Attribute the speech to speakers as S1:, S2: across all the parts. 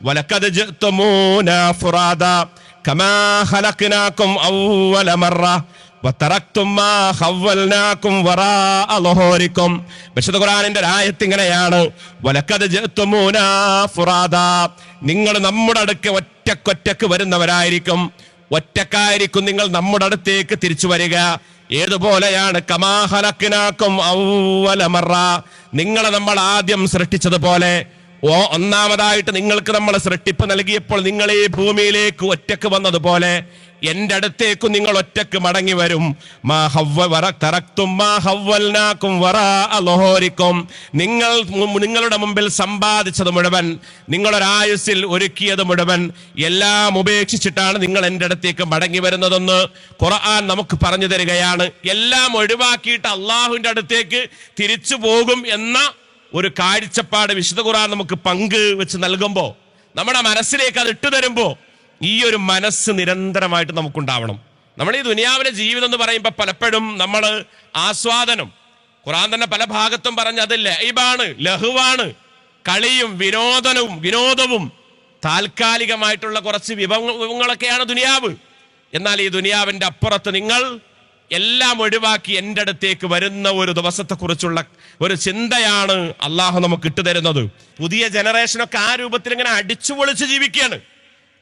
S1: വലക്കത് ജിഅ്തുമൂന ഫുറാദാ കമാ ഖലഖ്നാകും അവ്വല മറ വതറക്തും മാ ഖവ്വൽനാകും വറാഅ ളുഹൂരിക്കും വിശുദ്ധ ഖുർആനിന്റെ ആയത്ത് ഇങ്ങനെയാണ്. വലക്കത് ജിഅ്തുമൂന ഫുറാദ നിങ്ങൾ നമ്മുടെ അടുക്ക് ഒറ്റക്കൊറ്റക്ക് വരുന്നവരായിരിക്കും. ഒറ്റക്കായിരിക്കും നിങ്ങൾ നമ്മുടെ അടുത്തേക്ക് തിരിച്ചു വരിക. ഏതുപോലെയാണ്? കമാഹലക്കിനാക്കും ഔവലമറ നിങ്ങളെ നമ്മൾ ആദ്യം സൃഷ്ടിച്ചതുപോലെ ഓ ഒന്നാമതായിട്ട് നിങ്ങൾക്ക് നമ്മൾ സൃഷ്ടിപ്പ് നൽകിയപ്പോൾ നിങ്ങൾ ഈ ഭൂമിയിലേക്ക് ഒറ്റയ്ക്ക് വന്നതുപോലെ എന്റെ അടുത്തേക്ക് നിങ്ങൾ ഒറ്റയ്ക്ക് മടങ്ങി വരും. നിങ്ങൾ നിങ്ങളുടെ മുമ്പിൽ സമ്പാദിച്ചത് മുഴുവൻ നിങ്ങളൊരായുസിൽ ഒരുക്കിയത് മുഴുവൻ എല്ലാം ഉപേക്ഷിച്ചിട്ടാണ് നിങ്ങൾ എന്റെ അടുത്തേക്ക് മടങ്ങി വരുന്നതെന്ന് ഖുർആൻ നമുക്ക് പറഞ്ഞു തരികയാണ് എല്ലാം ഒഴിവാക്കിയിട്ട് അള്ളാഹുവിന്റെ അടുത്തേക്ക് തിരിച്ചു പോകും എന്ന ഒരു കാഴ്ചപ്പാട് വിശുദ്ധ ഖുർആൻ നമുക്ക് പങ്ക് വെച്ച് നൽകുമ്പോൾ നമ്മുടെ മനസ്സിലേക്ക് അത് ഇട്ടു തരുമ്പോൾ ഈ ഒരു മനസ്സ് നിരന്തരമായിട്ട് നമുക്കുണ്ടാവണം. നമ്മുടെ ഈ ദുനിയാവിലെ ജീവിതം എന്ന് പറയുമ്പോൾ പലപ്പോഴും നമ്മൾ ആസ്വാദനം. ഖുറാൻ തന്നെ പല ഭാഗത്തും പറഞ്ഞ അത് ലൈബാണ് ലഹുവാണ് കളിയും വിനോദനവും വിനോദവും താൽക്കാലികമായിട്ടുള്ള കുറച്ച് വിഭവ വിഭവങ്ങളൊക്കെയാണ് ദുനിയാവ്. എന്നാൽ ഈ ദുനിയാവിന്റെ അപ്പുറത്ത് നിങ്ങൾ എല്ലാം ഒഴിവാക്കി എന്റെ അടുത്തേക്ക് വരുന്ന ഒരു ദിവസത്തെക്കുറിച്ചുള്ള ഒരു ചിന്തയാണ് അള്ളാഹു നമുക്ക് ഇട്ടു തരുന്നത്. പുതിയ ജനറേഷനൊക്കെ ആ രൂപത്തിൽ ഇങ്ങനെ അടിച്ചു പൊളിച്ച് ജീവിക്കുകയാണ്.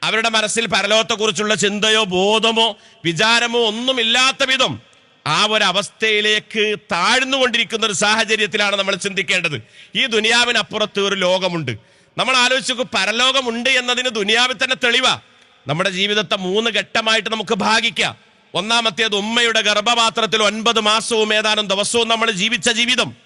S1: അവരുടെ മനസ്സിൽ പരലോകത്തെക്കുറിച്ചുള്ള ചിന്തയോ ബോധമോ വിചാരമോ ഒന്നുമില്ലാത്ത വിധം ആ ഒരു അവസ്ഥയിലേക്ക് താഴ്ന്നുകൊണ്ടിരിക്കുന്ന ഒരു സാഹചര്യത്തിലാണ് നമ്മൾ ചിന്തിക്കേണ്ടത്. ഈ ദുനിയാവിനപ്പുറത്ത് ഒരു ലോകമുണ്ട്. നമ്മൾ ആലോചിച്ചു പരലോകമുണ്ട് എന്നതിന് ദുനിയാവിൽ തന്നെ തെളിവാ. നമ്മുടെ ജീവിതത്തെ മൂന്ന് ഘട്ടമായിട്ട് നമുക്ക് ഭാഗിക്കാം. ഒന്നാമത്തേത് ഉമ്മയുടെ ഗർഭപാത്രത്തിൽ ഒൻപത് മാസവും ഏതാനും ദിവസവും നമ്മൾ ജീവിച്ച ജീവിതം.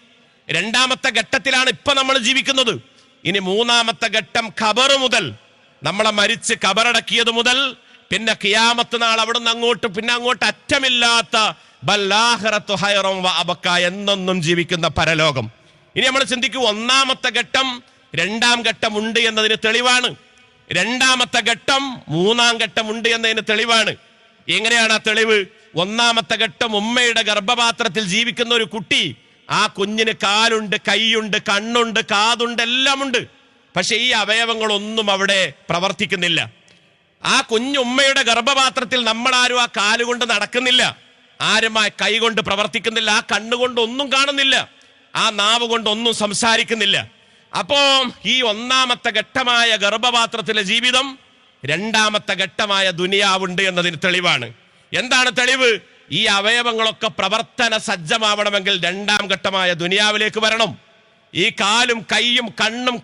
S1: രണ്ടാമത്തെ ഘട്ടത്തിലാണ് ഇപ്പൊ നമ്മൾ ജീവിക്കുന്നത്. ഇനി മൂന്നാമത്തെ ഘട്ടം ഖബർ മുതൽ. നമ്മളെ മരിച്ച് ഖബറടക്കിയത് മുതൽ പിന്നെ കിയാമത്ത് നാൾ അവിടുന്ന് അങ്ങോട്ട് പിന്നെ അങ്ങോട്ട് അറ്റമില്ലാത്ത ബല്ലാഹറത്തു ഹൈറം അബക്ക എന്നൊന്നും ജീവിക്കുന്ന പരലോകം. ഇനി നമ്മൾ ചിന്തിക്കൂ ഒന്നാമത്തെ ഘട്ടം രണ്ടാം ഘട്ടം ഉണ്ട് എന്നതിന് തെളിവാണ്. രണ്ടാമത്തെ ഘട്ടം മൂന്നാം ഘട്ടം ഉണ്ട് എന്നതിന് തെളിവാണ്. എങ്ങനെയാണ് ആ തെളിവ്? ഒന്നാമത്തെ ഘട്ടം ഉമ്മയുടെ ഗർഭപാത്രത്തിൽ ജീവിക്കുന്ന ഒരു കുട്ടി. ആ കുഞ്ഞിന് കാലുണ്ട് കൈയുണ്ട് കണ്ണുണ്ട് കാതുണ്ട് എല്ലാം ഉണ്ട് പക്ഷെ ഈ അവയവങ്ങളൊന്നും അവിടെ പ്രവർത്തിക്കുന്നില്ല. ആ കുഞ്ഞുമ്മയുടെ ഗർഭപാത്രത്തിൽ നമ്മളാരും ആ കാലുകൊണ്ട് നടക്കുന്നില്ല. ആരും ആ കൈ കൊണ്ട് പ്രവർത്തിക്കുന്നില്ല ആ കണ്ണുകൊണ്ട് ഒന്നും കാണുന്നില്ല ആ നാവ് കൊണ്ട് ഒന്നും സംസാരിക്കുന്നില്ല. അപ്പോ ഈ ഒന്നാമത്തെ ഘട്ടമായ ഗർഭപാത്രത്തിലെ ജീവിതം രണ്ടാമത്തെ ഘട്ടമായ ദുനിയാവുണ്ട് എന്നതിന് തെളിവാണ്. എന്താണ് തെളിവ്? ഈ അവയവങ്ങളൊക്കെ പ്രവർത്തന സജ്ജമാവണമെങ്കിൽ രണ്ടാം ഘട്ടമായ ദുനിയാവിലേക്ക് വരണം. ഈ കാലും കൈയും കണ്ണും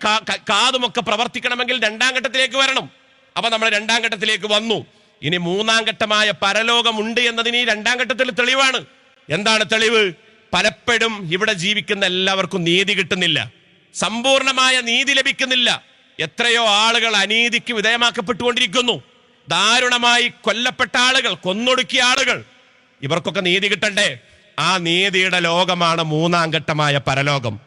S1: കാതുമൊക്കെ പ്രവർത്തിക്കണമെങ്കിൽ രണ്ടാം ഘട്ടത്തിലേക്ക് വരണം. അപ്പൊ നമ്മൾ രണ്ടാം ഘട്ടത്തിലേക്ക് വന്നു. ഇനി മൂന്നാം ഘട്ടമായ പരലോകമുണ്ട് എന്നതിന് ഈ രണ്ടാം ഘട്ടത്തിൽ തെളിവാണ്. എന്താണ് തെളിവ്? പലപ്പോഴും ഇവിടെ ജീവിക്കുന്ന എല്ലാവർക്കും നീതി കിട്ടുന്നില്ല. സമ്പൂർണമായ നീതി ലഭിക്കുന്നില്ല. എത്രയോ ആളുകൾ അനീതിക്ക് വിധേയമാക്കപ്പെട്ടുകൊണ്ടിരിക്കുന്നു. ദാരുണമായി കൊല്ലപ്പെട്ട ആളുകൾ കൊന്നൊടുക്കിയ ആളുകൾ. ഇവർക്കൊക്കെ നീതി കിട്ടണ്ടേ? ആ നീതിയുടെ ലോകമാണ് മൂന്നാം ഘട്ടമായ പരലോകം.